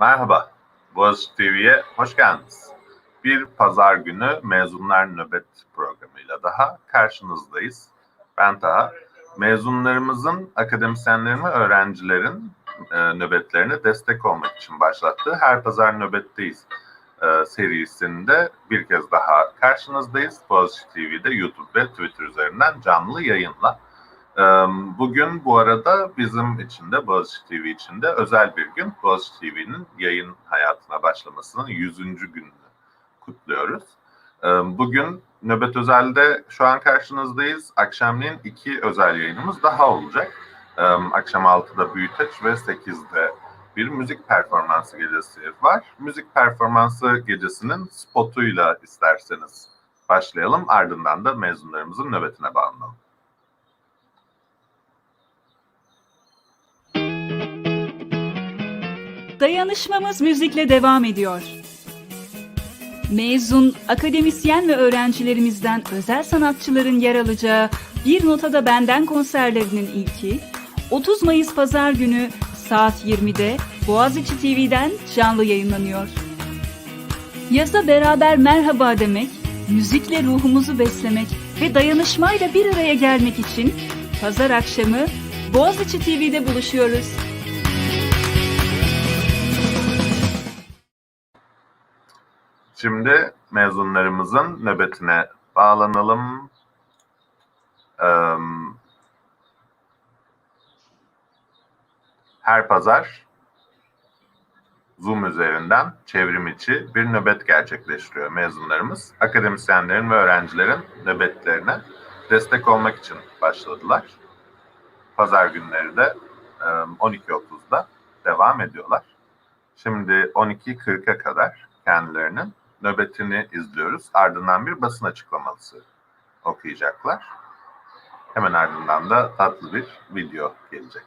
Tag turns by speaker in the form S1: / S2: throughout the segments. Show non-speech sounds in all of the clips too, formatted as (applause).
S1: Merhaba, Boğaziçi TV'ye hoş geldiniz. Bir pazar günü mezunlar nöbet programıyla daha karşınızdayız. Ben Taha. Mezunlarımızın, akademisyenlerin ve öğrencilerin e, nöbetlerine destek olmak için başlattığı Her Pazar Nöbetteyiz e, serisinde bir kez daha karşınızdayız. Boğaziçi TV'de YouTube ve Twitter üzerinden canlı yayınla. Bugün bu arada bizim için de Boğaziçi TV için de özel bir gün. Boğaziçi TV'nin yayın hayatına başlamasının 100. gününü kutluyoruz. Bugün Nöbet Özel'de şu an karşınızdayız. Akşamleyin iki özel yayınımız daha olacak. Akşam 6'da Büyüteç ve 8'de bir müzik performansı gecesi var. Müzik performansı gecesinin spotuyla isterseniz başlayalım. Ardından da mezunlarımızın nöbetine bağlanalım.
S2: Dayanışmamız müzikle devam ediyor. Mezun, akademisyen ve öğrencilerimizden özel sanatçıların yer alacağı Bir Notada Benden konserlerinin ilki 30 Mayıs Pazar günü saat 20'de Boğaziçi TV'den canlı yayınlanıyor. Yaza beraber merhaba demek, müzikle ruhumuzu beslemek ve dayanışmayla bir araya gelmek için pazar akşamı Boğaziçi TV'de buluşuyoruz.
S1: Şimdi mezunlarımızın nöbetine bağlanalım. Her pazar Zoom üzerinden çevrim içi bir nöbet gerçekleştiriyor mezunlarımız. Akademisyenlerin ve öğrencilerin nöbetlerine destek olmak için başladılar. Pazar günleri de e, 12.30'da devam ediyorlar. Şimdi 12.40'a kadar kendilerinin nöbetini izliyoruz. Ardından bir basın açıklaması okuyacaklar. Hemen ardından da tatlı bir video gelecek.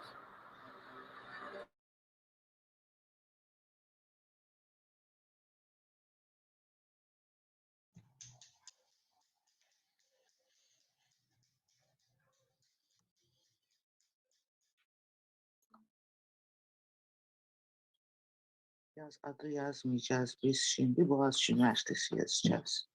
S3: Yaz adı yazmayacağız biz şimdi Boğaziçi Üniversitesi yazacağız.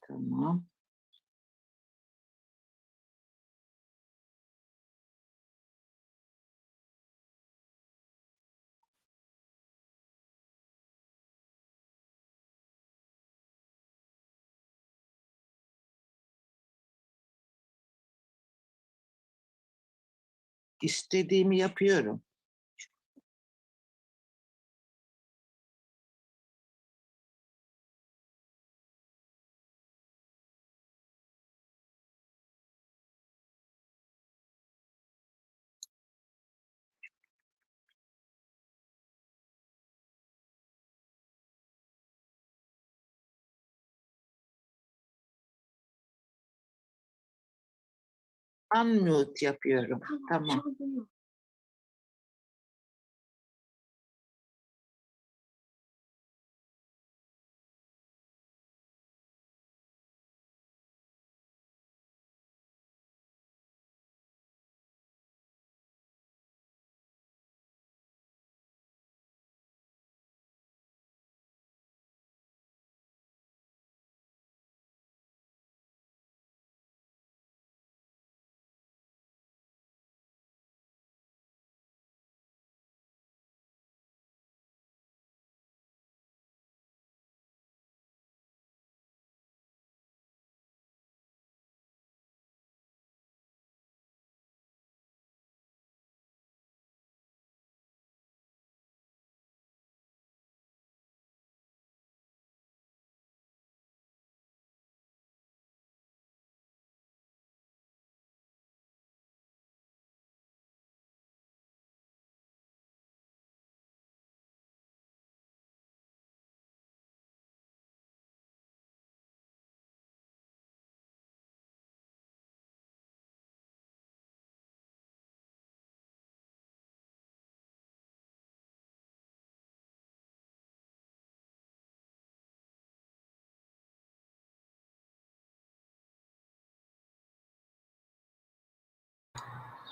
S3: Tamam. İstediğimi yapıyorum. Unmute yapıyorum. Tamam.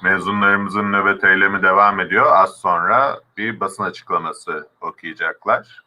S1: Mezunlarımızın nöbet eylemi devam ediyor. Az sonra bir basın açıklaması okuyacaklar.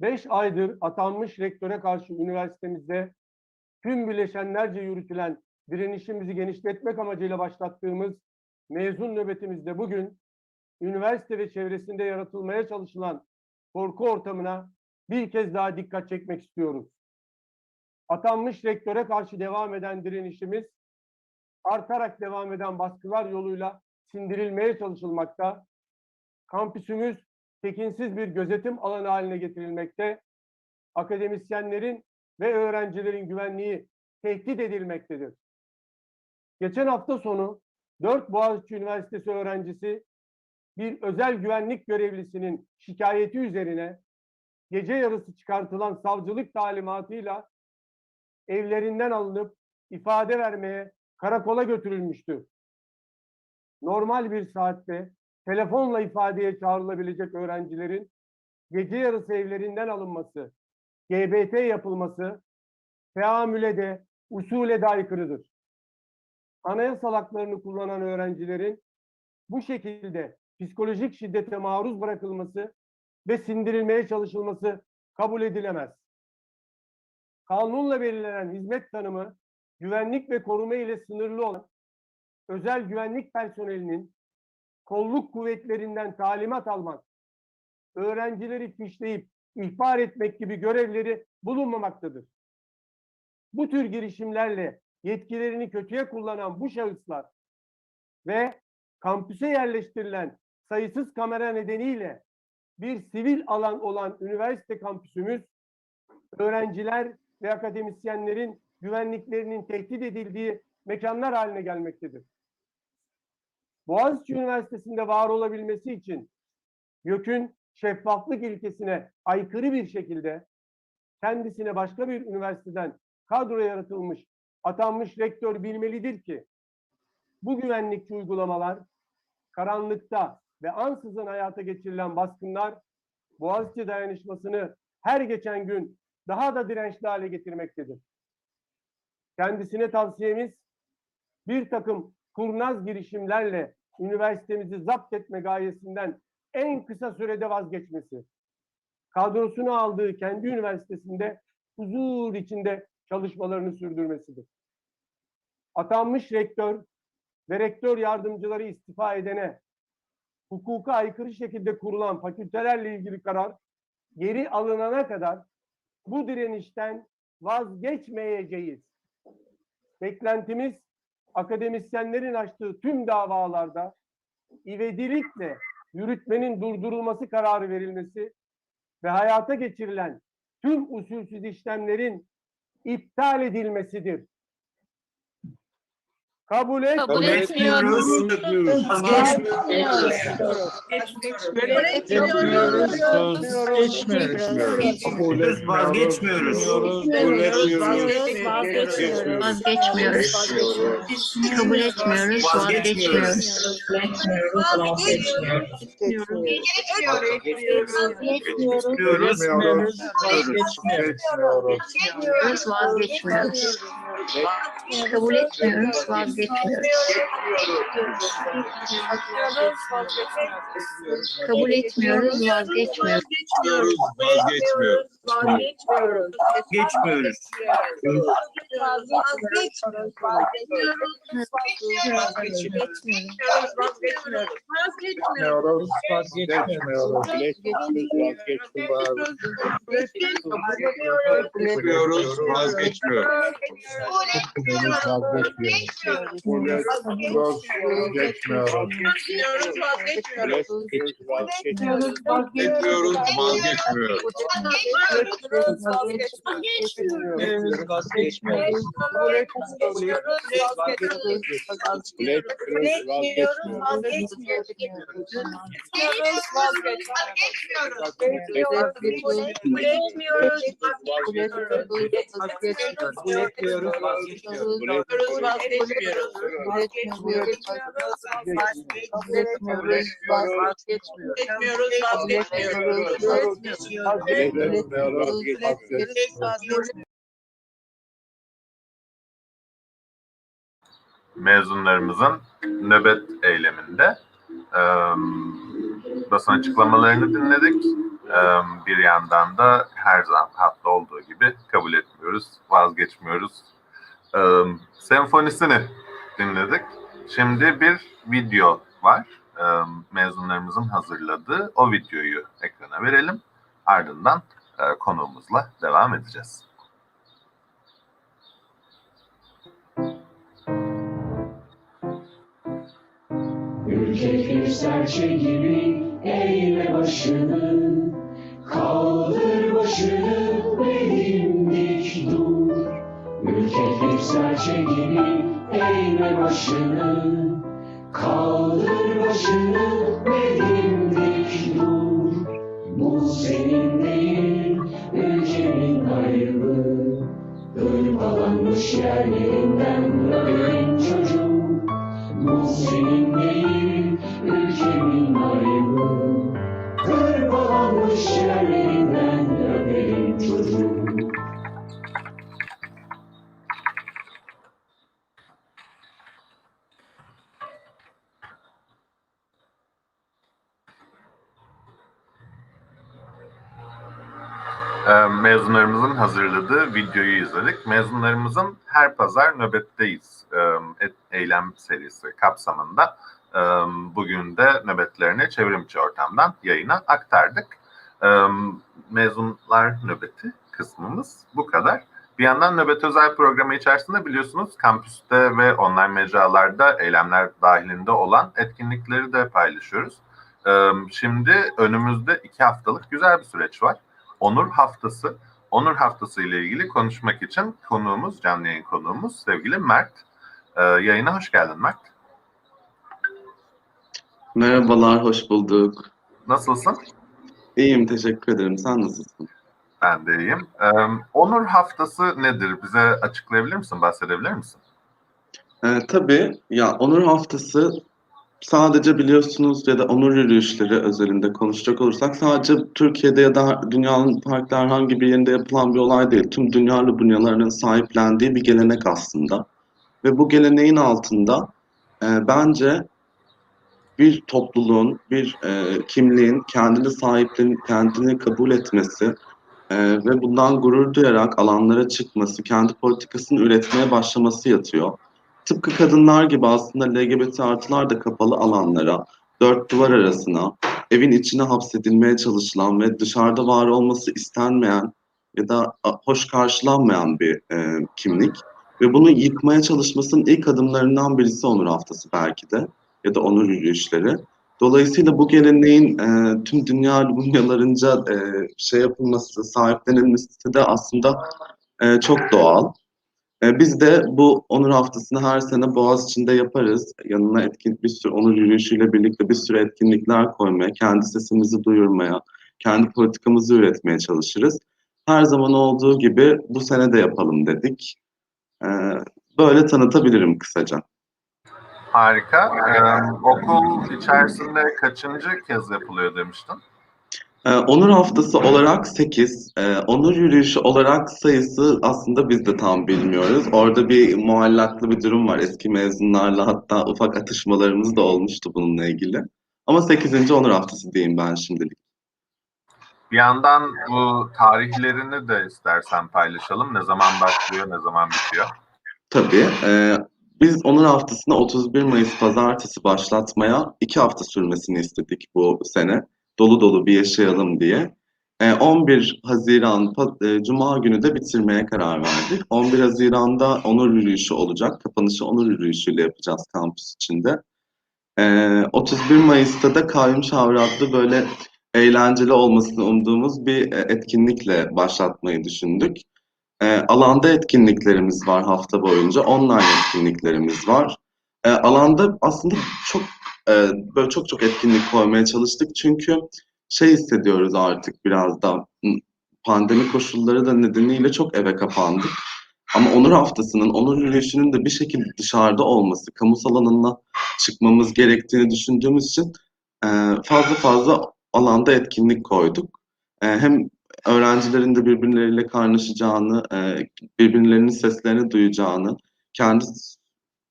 S4: Beş aydır atanmış rektöre karşı üniversitemizde tüm bileşenlerce yürütülen direnişimizi genişletmek amacıyla başlattığımız mezun nöbetimizde bugün üniversite ve çevresinde yaratılmaya çalışılan korku ortamına bir kez daha dikkat çekmek istiyoruz. Atanmış rektöre karşı devam eden direnişimiz artarak devam eden baskılar yoluyla sindirilmeye çalışılmakta. Kampüsümüz tekinsiz bir gözetim alanı haline getirilmekte, akademisyenlerin ve öğrencilerin güvenliği tehdit edilmektedir. Geçen hafta sonu 4 Boğaziçi Üniversitesi öğrencisi bir özel güvenlik görevlisinin şikayeti üzerine gece yarısı çıkartılan savcılık talimatıyla evlerinden alınıp ifade vermeye karakola götürülmüştü. Normal bir saatte telefonla ifadeye çağrılabilecek öğrencilerin gece yarısı evlerinden alınması, GBT yapılması teamüle de usule de aykırıdır. Anayasal haklarını kullanan öğrencilerin bu şekilde psikolojik şiddete maruz bırakılması ve sindirilmeye çalışılması kabul edilemez. Kanunla belirlenen hizmet tanımı güvenlik ve koruma ile sınırlı olan özel güvenlik personelinin kolluk kuvvetlerinden talimat almak, öğrencileri fişleyip ihbar etmek gibi görevleri bulunmamaktadır. Bu tür girişimlerle yetkilerini kötüye kullanan bu şahıslar ve kampüse yerleştirilen sayısız kamera nedeniyle bir sivil alan olan üniversite kampüsümüz öğrenciler ve akademisyenlerin güvenliklerinin tehdit edildiği mekanlar haline gelmektedir. Boğaziçi Üniversitesi'nde var olabilmesi için YÖK'ün şeffaflık ilkesine aykırı bir şekilde kendisine başka bir üniversiteden kadro yaratılmış, atanmış rektör bilmelidir ki bu güvenlikçi uygulamalar karanlıkta ve ansızın hayata geçirilen baskınlar Boğaziçi dayanışmasını her geçen gün daha da dirençli hale getirmektedir. Kendisine tavsiyemiz bir takım kurnaz girişimlerle üniversitemizi zapt etme gayesinden en kısa sürede vazgeçmesi. Kadrosunu aldığı kendi üniversitesinde huzur içinde çalışmalarını sürdürmesidir. Atanmış rektör ve rektör yardımcıları istifa edene hukuka aykırı şekilde kurulan fakültelerle ilgili karar geri alınana kadar bu direnişten vazgeçmeyeceğiz. Beklentimiz akademisyenlerin açtığı tüm davalarda ivedilikle yürütmenin durdurulması kararı verilmesi ve hayata geçirilen tüm usulsüz işlemlerin iptal edilmesidir. Kabul et.
S5: Kabul etmiyoruz.
S6: Vazgeçmiyoruz.
S5: Vazgeçmiyoruz. Kabul etmiyoruz. Vazgeçmiyoruz. Vazgeçmiyoruz. Vazgeçmiyoruz. Kabul etmiyoruz. Vazgeçmiyoruz. Kabul etmiyoruz. Vazgeçmiyoruz.
S6: Vazgeçmiyoruz. Geçmiyoruz.
S7: Vazgeçmiyoruz, vazgeçmiyoruz.
S6: Geçmiyoruz. Vazgeçmiyoruz. Geçmiyoruz. Vazgeçmiyoruz. Vazgeçmiyoruz, vazgeçmiyoruz. Vazgeçmiyoruz, vazgeçmiyoruz. Vazgeçmiyoruz, vazgeçmiyoruz. Vazgeçmiyoruz, vazgeçmiyoruz.
S1: Vazgeçmiyoruz, vazgeçmiyoruz mezunlarımızın nöbet eyleminde e, basın açıklamalarını dinledik. E, bir yandan da her zaman hatta olduğu gibi kabul etmiyoruz, vazgeçmiyoruz. E, senfonisini dinledik. Şimdi bir video var. E, mezunlarımızın hazırladığı o videoyu ekrana verelim. Ardından e, konuğumuzla devam edeceğiz.
S8: Ürkek bir serçe gibi eğme başını Kaldır başını dur Ürkek bir serçe gibi eğme başını Kaldır başını ve dimdik dur Bu senin değil ülkemin kaybı Hırpalanmış yerlerinden ölenin çocuğu bu senin değil, ülkemin ayıbı. Hırpalanmış yerlerinden
S1: mezunlarımızın hazırladığı videoyu izledik. Mezunlarımızın her pazar nöbetteyiz e, eylem serisi kapsamında e, bugün de nöbetlerini çevrimiçi ortamdan yayına aktardık. E, Mezunlar nöbeti kısmımız bu kadar. Bir yandan nöbet özel programı içerisinde biliyorsunuz kampüste ve online mecralarda eylemler dahilinde olan etkinlikleri de paylaşıyoruz. Şimdi önümüzde iki haftalık güzel bir süreç var. Onur Haftası. Onur Haftası ile ilgili konuşmak için konuğumuz, canlı yayın konuğumuz sevgili Mert. Ee, yayına hoş geldin Mert.
S9: Merhabalar, hoş bulduk.
S1: Nasılsın?
S9: İyiyim, teşekkür ederim. Sen nasılsın?
S1: Ben de iyiyim. Ee, Onur Haftası nedir? Bize açıklayabilir misin, bahsedebilir misin?
S9: Ee, tabii, ya Onur Haftası sadece biliyorsunuz ya da onur yürüyüşleri özelinde konuşacak olursak sadece Türkiye'de ya da dünyanın farklı herhangi bir yerinde yapılan bir olay değil. Tüm dünya Lubunyalarının sahiplendiği bir gelenek aslında. Ve bu geleneğin altında e, bence bir topluluğun, bir e, kimliğin kendini sahiplen, kendini kabul etmesi e, ve bundan gurur duyarak alanlara çıkması, kendi politikasını üretmeye başlaması yatıyor. Tıpkı kadınlar gibi aslında LGBT artılar da kapalı alanlara, dört duvar arasına, evin içine hapsedilmeye çalışılan ve dışarıda var olması istenmeyen ya da hoş karşılanmayan bir e, kimlik. Ve bunu yıkmaya çalışmasının ilk adımlarından birisi Onur Haftası belki de ya da onur yürüyüşleri. Dolayısıyla bu geleneğin e, tüm dünya dünyalarınca e, şey yapılması, sahiplenilmesi de aslında e, çok doğal. E, biz de bu onur haftasını her sene Boğaziçi'nde yaparız. Yanına etkin bir sürü onur yürüyüşüyle birlikte bir sürü etkinlikler koymaya, kendi sesimizi duyurmaya, kendi politikamızı üretmeye çalışırız. Her zaman olduğu gibi bu sene de yapalım dedik. E, böyle tanıtabilirim kısaca.
S1: Harika. Ee, okul içerisinde kaçıncı kez yapılıyor demiştin?
S9: Ee, Onur haftası olarak 8, onur yürüyüşü olarak sayısı aslında biz de tam bilmiyoruz. Orada bir muallaklı bir durum var. Eski mezunlarla hatta ufak atışmalarımız da olmuştu bununla ilgili. Ama 8. onur haftası diyeyim ben şimdilik.
S1: Bir yandan bu tarihlerini de istersen paylaşalım. Ne zaman başlıyor, ne zaman bitiyor?
S9: Tabii. e, biz Onur Haftası'nı 31 Mayıs Pazartesi başlatmaya iki hafta sürmesini istedik bu sene. Dolu dolu bir yaşayalım diye. E, 11 Haziran pa- e, Cuma günü de bitirmeye karar verdik. 11 Haziran'da Onur Yürüyüşü olacak. Kapanışı Onur Yürüyüşü'yle yapacağız kampüs içinde. E, 31 Mayıs'ta da Kayyum Şavri adlı böyle eğlenceli olmasını umduğumuz bir e, etkinlikle başlatmayı düşündük. E, alanda etkinliklerimiz var hafta boyunca, online etkinliklerimiz var. E, alanda aslında çok e, böyle çok çok etkinlik koymaya çalıştık çünkü şey hissediyoruz artık biraz da pandemi koşulları da nedeniyle çok eve kapandık. Ama Onur Haftası'nın, Onur Yürüyüşü'nün de bir şekilde dışarıda olması, kamusal alanına çıkmamız gerektiğini düşündüğümüz için e, fazla fazla alanda etkinlik koyduk. E, hem öğrencilerin de birbirleriyle kaynaşacağını, e, birbirlerinin seslerini duyacağını, kendi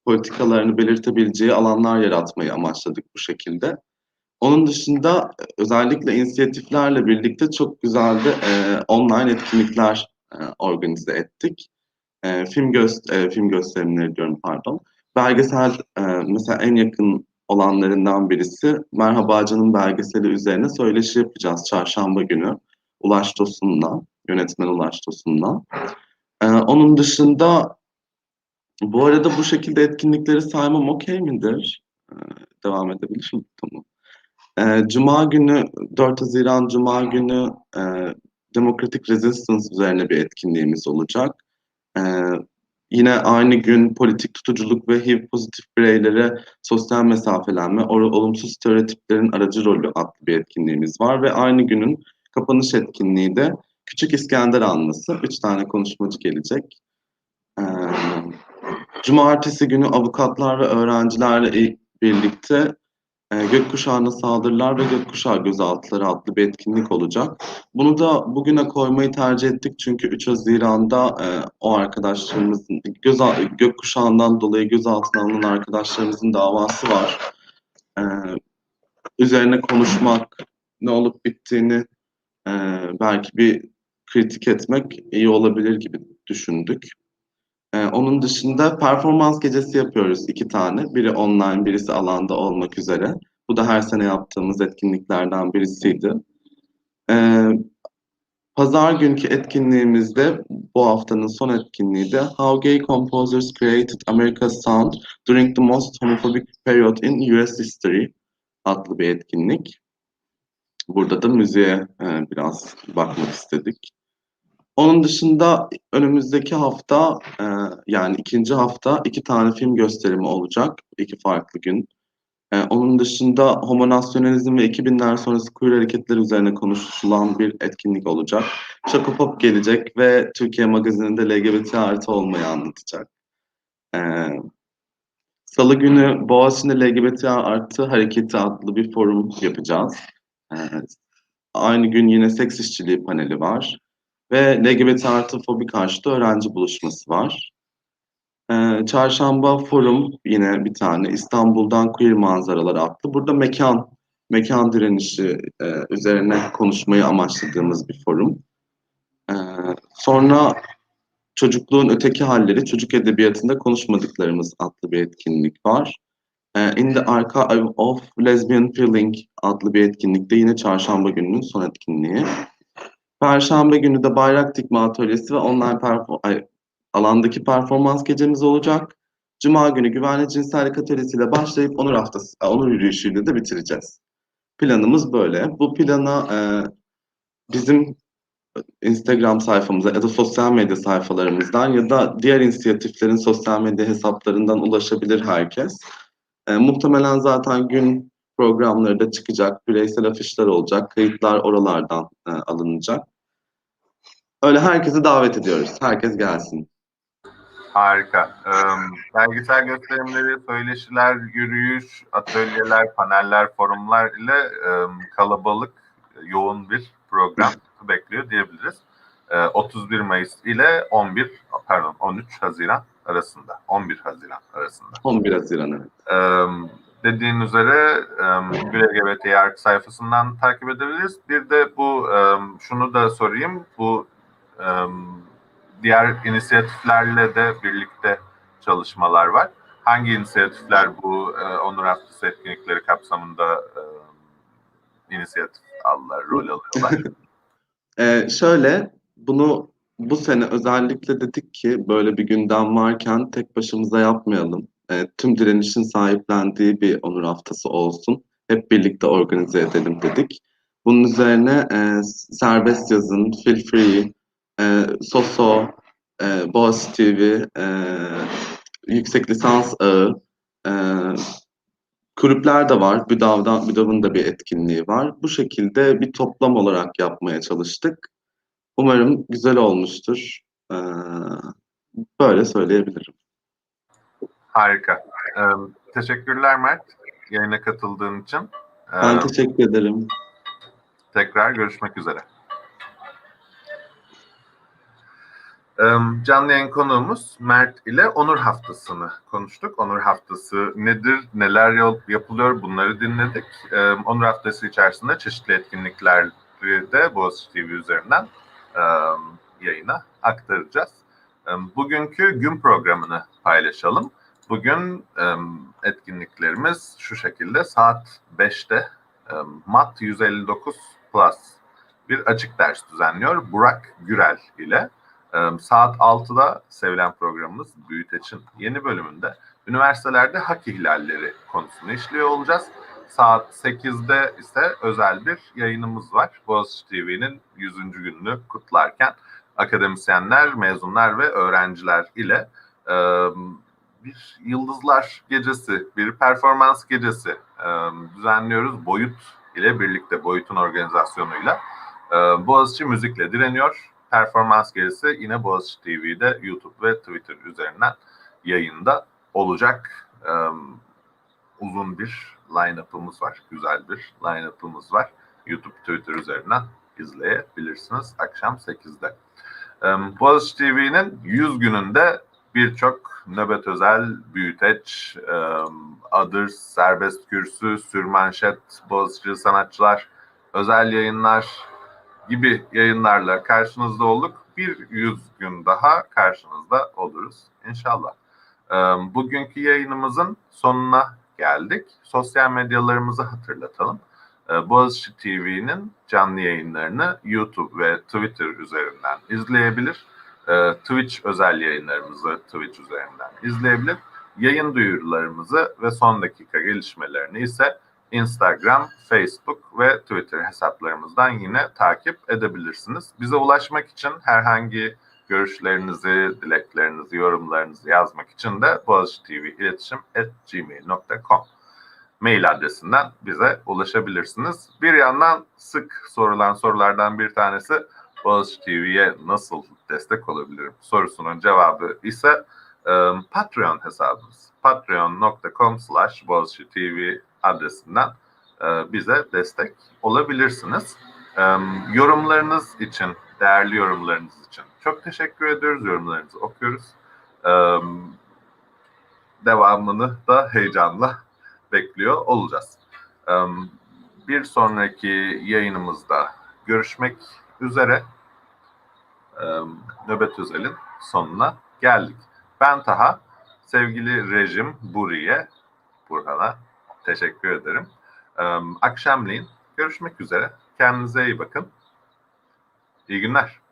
S9: politikalarını belirtebileceği alanlar yaratmayı amaçladık bu şekilde. Onun dışında e, özellikle inisiyatiflerle birlikte çok güzel de e, online etkinlikler e, organize ettik. E, film göst e, film gösterimleri diyorum pardon. Belgesel e, mesela en yakın olanlarından birisi Merhaba Canım belgeseli üzerine söyleşi yapacağız çarşamba günü. Ulaş Tosun'la, yönetmen Ulaş Tosun'la. Ee, onun dışında bu arada bu şekilde etkinlikleri saymam okey midir? Ee, devam edebilir miyim? Tamam. Ee, Cuma günü, 4 Haziran Cuma günü e, Democratic Resistance üzerine bir etkinliğimiz olacak. Ee, yine aynı gün politik tutuculuk ve HIV pozitif bireylere sosyal mesafelenme, olumsuz stereotiplerin aracı rolü adlı bir etkinliğimiz var ve aynı günün kapanış etkinliği de Küçük İskender anması. Üç tane konuşmacı gelecek. Ee, Cumartesi günü avukatlar ve öğrencilerle i- birlikte e, gökkuşağına saldırılar ve gökkuşağı gözaltıları adlı bir etkinlik olacak. Bunu da bugüne koymayı tercih ettik çünkü 3 Haziran'da e, o arkadaşlarımızın göza, gökkuşağından dolayı gözaltına alınan arkadaşlarımızın davası var. E, üzerine konuşmak, ne olup bittiğini e, belki bir kritik etmek iyi olabilir gibi düşündük. Ee, onun dışında performans gecesi yapıyoruz iki tane. Biri online, birisi alanda olmak üzere. Bu da her sene yaptığımız etkinliklerden birisiydi. Ee, Pazar günkü etkinliğimizde, bu haftanın son etkinliği de How Gay Composers Created America's Sound During the Most Homophobic Period in US History adlı bir etkinlik. Burada da müziğe e, biraz bakmak istedik. Onun dışında önümüzdeki hafta e, yani ikinci hafta iki tane film gösterimi olacak. iki farklı gün. E, onun dışında homonasyonalizm ve 2000'ler sonrası queer hareketler üzerine konuşulan bir etkinlik olacak. Şakopop gelecek ve Türkiye Magazin'inde LGBT artı olmayı anlatacak. E, Salı günü Boğaziçi'nde LGBT artı hareketi adlı bir forum yapacağız. E, aynı gün yine seks işçiliği paneli var ve LGBT artı fobi karşıtı öğrenci buluşması var. Ee, çarşamba forum yine bir tane İstanbul'dan Queer Manzaralar adlı. Burada mekan, mekan direnişi e, üzerine konuşmayı amaçladığımız bir forum. Ee, sonra çocukluğun öteki halleri, çocuk edebiyatında konuşmadıklarımız adlı bir etkinlik var. Ee, In the Archive of Lesbian Feeling adlı bir etkinlikte yine çarşamba gününün son etkinliği. Perşembe günü de bayrak dikme atölyesi ve online perfor- ay, alandaki performans gecemiz olacak. Cuma günü güvenli cinsellik atölyesiyle başlayıp onur haftası, e, onur yürüyüşüyle de bitireceğiz. Planımız böyle. Bu plana e, bizim Instagram sayfamıza ya da sosyal medya sayfalarımızdan ya da diğer inisiyatiflerin sosyal medya hesaplarından ulaşabilir herkes. E, muhtemelen zaten gün programları da çıkacak, bireysel afişler olacak, kayıtlar oralardan e, alınacak. Öyle herkesi davet ediyoruz. Herkes gelsin.
S1: Harika. Ee, belgesel gösterimleri, söyleşiler, yürüyüş, atölyeler, paneller, forumlar ile e, kalabalık, yoğun bir program (laughs) bekliyor diyebiliriz. Ee, 31 Mayıs ile 11, pardon 13 Haziran arasında. 11 Haziran arasında.
S9: 11 Haziran evet.
S1: Ee, dediğin üzere bir LGBT Yargı sayfasından takip edebiliriz. Bir de bu şunu da sorayım. Bu diğer inisiyatiflerle de birlikte çalışmalar var. Hangi inisiyatifler bu e, Onur Haftası etkinlikleri kapsamında inisiyatif aldılar, rol alıyorlar?
S9: Ee, (laughs) şöyle, bunu bu sene özellikle dedik ki böyle bir gündem varken tek başımıza yapmayalım. Ee, tüm direnişin sahiplendiği bir onur haftası olsun. Hep birlikte organize edelim dedik. Bunun üzerine e, Serbest Yazın, Feel Free, e, Soso, e, Boğaz TV, e, Yüksek Lisans Ağı, e, kulüpler de var. BÜDAV'dan, BÜDAV'ın da bir etkinliği var. Bu şekilde bir toplam olarak yapmaya çalıştık. Umarım güzel olmuştur. Ee, böyle söyleyebilirim.
S1: Harika. Ee, teşekkürler Mert yayına katıldığın için. Ee,
S9: Ben teşekkür ederim.
S1: Tekrar görüşmek üzere. Canlı yayın konuğumuz Mert ile Onur Haftası'nı konuştuk. Onur Haftası nedir, neler yapılıyor bunları dinledik. Onur Haftası içerisinde çeşitli etkinlikleri de Boğaziçi TV üzerinden yayına aktaracağız. Bugünkü gün programını paylaşalım. Bugün etkinliklerimiz şu şekilde saat 5'te e, MAT 159 Plus bir açık ders düzenliyor Burak Gürel ile. Saat 6'da sevilen programımız Büyüteç'in yeni bölümünde üniversitelerde hak ihlalleri konusunu işliyor olacağız. Saat 8'de ise özel bir yayınımız var. Boğaziçi TV'nin 100. gününü kutlarken akademisyenler, mezunlar ve öğrenciler ile e, bir yıldızlar gecesi, bir performans gecesi e, düzenliyoruz. Boyut ile birlikte, Boyut'un organizasyonuyla. E, Boğaziçi Müzik'le direniyor. Performans gecesi yine Boğaziçi TV'de, YouTube ve Twitter üzerinden yayında olacak. E, uzun bir line-up'ımız var. Güzel bir line-up'ımız var. YouTube, Twitter üzerinden izleyebilirsiniz akşam 8'de. E, Boğaziçi TV'nin 100 gününde birçok nöbet özel, büyüteç, e, adır, serbest kürsü, sürmanşet, Boğaziçi sanatçılar, özel yayınlar gibi yayınlarla karşınızda olduk. Bir yüz gün daha karşınızda oluruz inşallah. Bugünkü yayınımızın sonuna geldik. Sosyal medyalarımızı hatırlatalım. E, Boğaziçi TV'nin canlı yayınlarını YouTube ve Twitter üzerinden izleyebilir. E, Twitch özel yayınlarımızı Twitch üzerinden izleyebilir. Yayın duyurularımızı ve son dakika gelişmelerini ise Instagram, Facebook ve Twitter hesaplarımızdan yine takip edebilirsiniz. Bize ulaşmak için herhangi görüşlerinizi, dileklerinizi, yorumlarınızı yazmak için de Boğaziçi TV iletişim gmail.com mail adresinden bize ulaşabilirsiniz. Bir yandan sık sorulan sorulardan bir tanesi Boğaziçi TV'ye nasıl destek olabilirim sorusunun cevabı ise e, Patreon hesabımız. patreon.com slash Boğaziçi TV adresinden e, bize destek olabilirsiniz. E, yorumlarınız için, değerli yorumlarınız için çok teşekkür ediyoruz. Yorumlarınızı okuyoruz. E, devamını da heyecanla bekliyor olacağız. Bir sonraki yayınımızda görüşmek üzere. E, Nöbet Özel'in sonuna geldik. Ben Taha, sevgili rejim Buri'ye, Burhan'a teşekkür ederim. E, akşamleyin görüşmek üzere. Kendinize iyi bakın. İyi günler.